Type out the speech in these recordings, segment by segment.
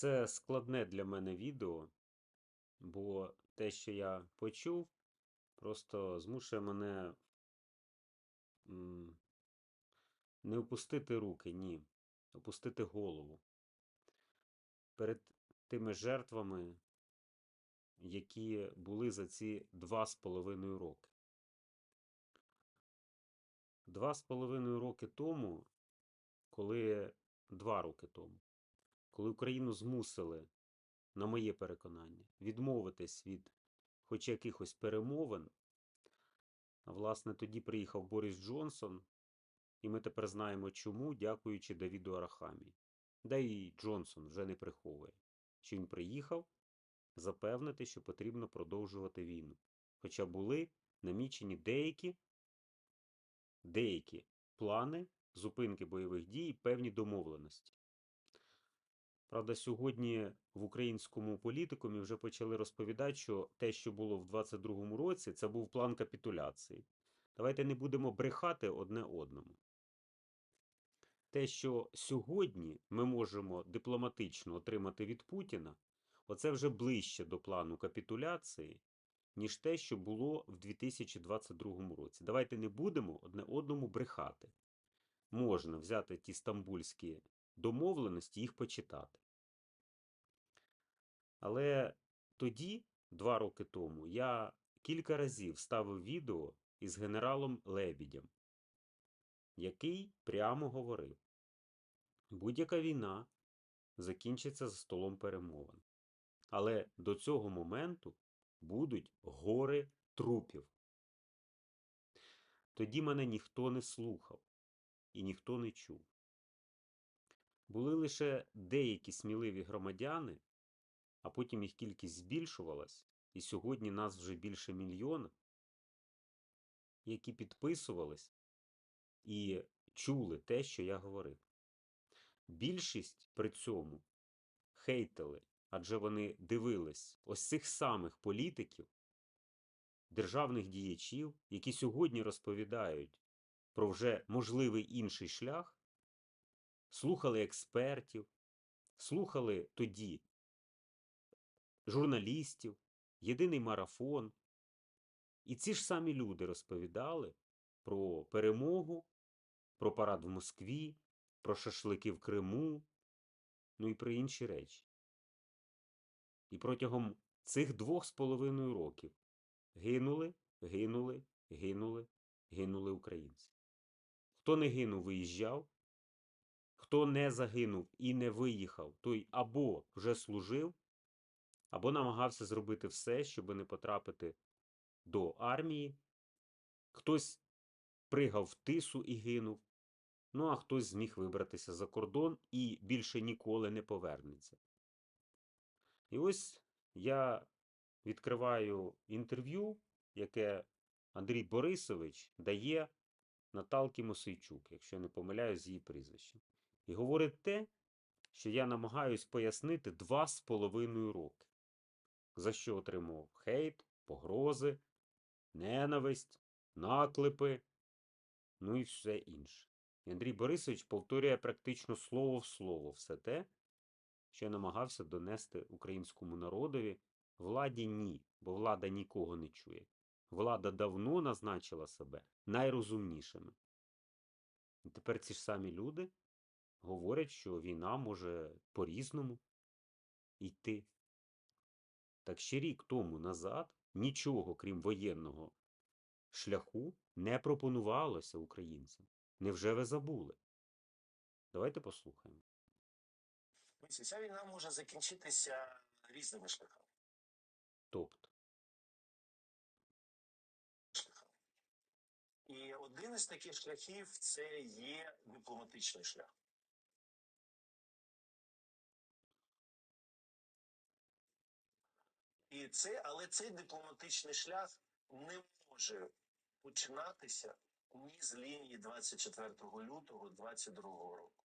Це складне для мене відео, бо те, що я почув, просто змушує мене не опустити руки, ні, опустити голову перед тими жертвами, які були за ці два з половиною роки. Два з половиною роки тому, коли два роки тому, коли Україну змусили, на моє переконання, відмовитись від хоч якихось перемовин, власне тоді приїхав Борис Джонсон, і ми тепер знаємо чому, дякуючи Давіду Арахамі. Да і Джонсон вже не приховує, що він приїхав запевнити, що потрібно продовжувати війну. Хоча були намічені деякі, деякі плани зупинки бойових дій і певні домовленості. Правда, сьогодні в українському політикумі вже почали розповідати, що те, що було в 22-му році, це був план капітуляції. Давайте не будемо брехати одне одному. Те, що сьогодні ми можемо дипломатично отримати від Путіна, оце вже ближче до плану капітуляції, ніж те, що було в 2022 році. Давайте не будемо одне одному брехати. Можна взяти ті стамбульські домовленості, їх почитати. Але тоді, два роки тому, я кілька разів ставив відео із генералом Лебідем, який прямо говорив: будь-яка війна закінчиться за столом перемовин. Але до цього моменту будуть гори трупів. Тоді мене ніхто не слухав і ніхто не чув. Були лише деякі сміливі громадяни, а потім їх кількість збільшувалась, і сьогодні нас вже більше мільйона, які підписувались і чули те, що я говорив. Більшість при цьому хейтили, адже вони дивились ось цих самих політиків, державних діячів, які сьогодні розповідають про вже можливий інший шлях, слухали експертів, слухали тоді журналістів, єдиний марафон. І ці ж самі люди розповідали про перемогу, про парад в Москві, про шашлики в Криму, ну і про інші речі. І протягом цих двох з половиною років гинули, гинули, гинули, гинули українці. Хто не гинув, виїжджав, хто не загинув і не виїхав, той або вже служив, або намагався зробити все, щоб не потрапити до армії. Хтось пригав в тису і гинув, ну а хтось зміг вибратися за кордон і більше ніколи не повернеться. І ось я відкриваю інтерв'ю, яке Андрій Борисович дає Наталки Мосейчук, якщо я не помиляюсь з її прізвищем. І говорить те, що я намагаюсь пояснити два з половиною роки, за що отримав хейт, погрози, ненависть, наклепи, ну і все інше. І Андрій Борисович повторює практично слово в слово все те, що намагався донести українському народові. Владі ні, бо влада нікого не чує. Влада давно назначила себе найрозумнішими. І тепер ці ж самі люди говорять, що війна може по-різному йти. Так ще рік тому назад нічого, крім воєнного шляху, не пропонувалося українцям. Невже ви забули? Давайте послухаємо. Ця війна може закінчитися різними шляхами. Тобто. І один із таких шляхів це є дипломатичний шлях. І це, але цей дипломатичний шлях не може починатися ні з лінії 24 лютого 2022 року.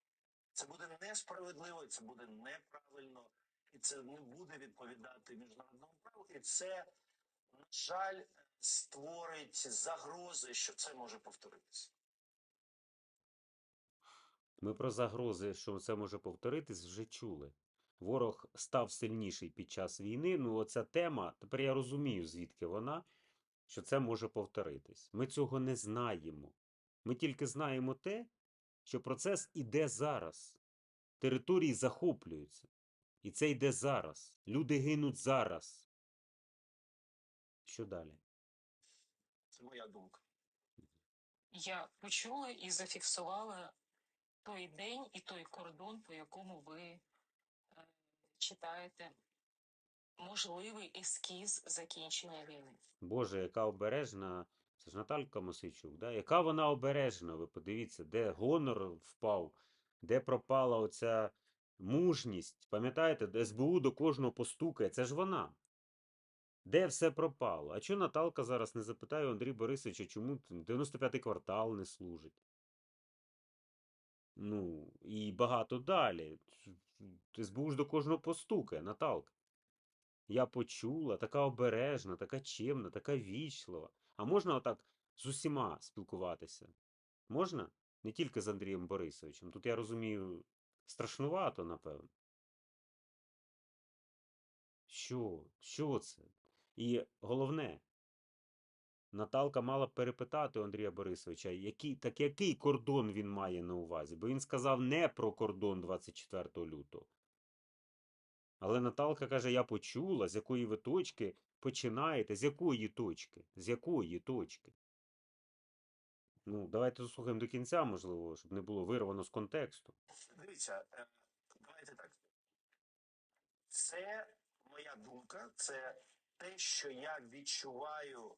Це буде несправедливо, це буде неправильно, і це не буде відповідати міжнародному праву. І це, на жаль, створить загрози, що це може повторитися. ми про загрози, що це може повторитись, вже чули. Ворог став сильніший під час війни. Ну, оця тема, тепер я розумію, звідки вона, що це може повторитись. Ми цього не знаємо. Ми тільки знаємо те, що процес іде зараз. Території захоплюються. І це йде зараз. Люди гинуть зараз. Що далі? Це моя думка. Я почула і зафіксувала той день і той кордон, по якому ви читаєте можливий ескіз закінчення війни. Боже, яка обережна. Це ж Наталька Мосичук, да? яка вона обережна, ви подивіться, де гонор впав, де пропала оця мужність. Пам'ятаєте, СБУ до кожного постукає, це ж вона. Де все пропало? А чого Наталка зараз не запитає у Андрія Борисовича, чому 95-й квартал не служить? Ну, і багато далі. СБУ ж до кожного постукає, Наталка. Я почула, така обережна, така чемна, така вічлива. А можна отак з усіма спілкуватися? Можна? Не тільки з Андрієм Борисовичем. Тут я розумію, страшнувато, напевно. Що? Що це? І головне, Наталка мала перепитати Андрія Борисовича, який, так який кордон він має на увазі? Бо він сказав не про кордон 24 лютого. Але Наталка каже: я почула, з якої ви точки починаєте. З якої точки? З якої точки? Ну, давайте заслухаємо до кінця, можливо, щоб не було вирвано з контексту. Дивіться, е, давайте так. Це моя думка, це те, що я відчуваю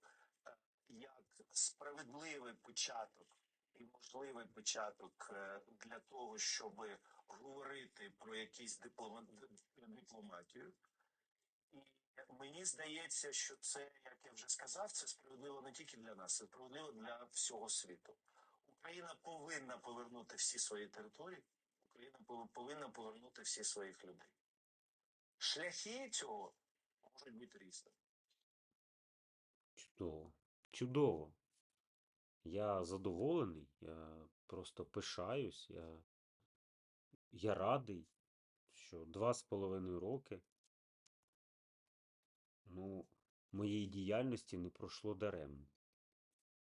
як справедливий початок і можливий початок е, для того, щоб говорити про якісь диплома... дипломатію. І мені здається, що це, як я вже сказав, це справедливо не тільки для нас, це справедливо для всього світу. Україна повинна повернути всі свої території. Україна повинна повернути всі своїх людей. Шляхи цього можуть бути різними. Чудово. Чудово. Я задоволений, я просто пишаюсь, я, я радий, що два з половиною роки ну, моєї діяльності не пройшло даремно.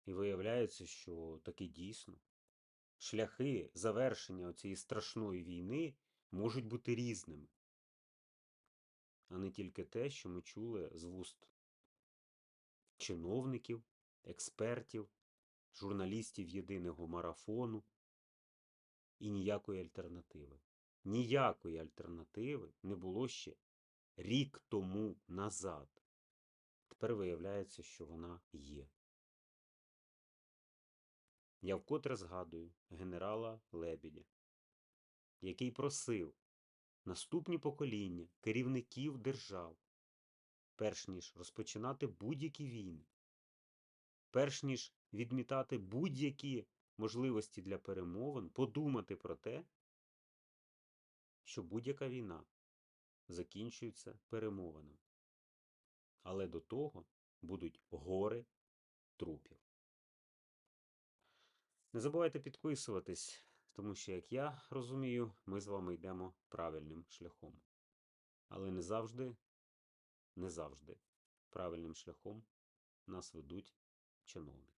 І виявляється, що таки дійсно шляхи завершення цієї страшної війни можуть бути різними, а не тільки те, що ми чули з вуст чиновників, експертів, журналістів єдиного марафону і ніякої альтернативи. Ніякої альтернативи не було ще рік тому назад. Тепер виявляється, що вона є. Я вкотре згадую генерала Лебедя, який просив наступні покоління керівників держав, перш ніж розпочинати будь-які війни, перш ніж відмітати будь-які можливості для перемовин, подумати про те, що будь-яка війна закінчується перемовинами. Але до того будуть гори трупів. Не забувайте підписуватись, тому що, як я розумію, ми з вами йдемо правильним шляхом. Але не завжди, не завжди правильним шляхом нас ведуть чиновники.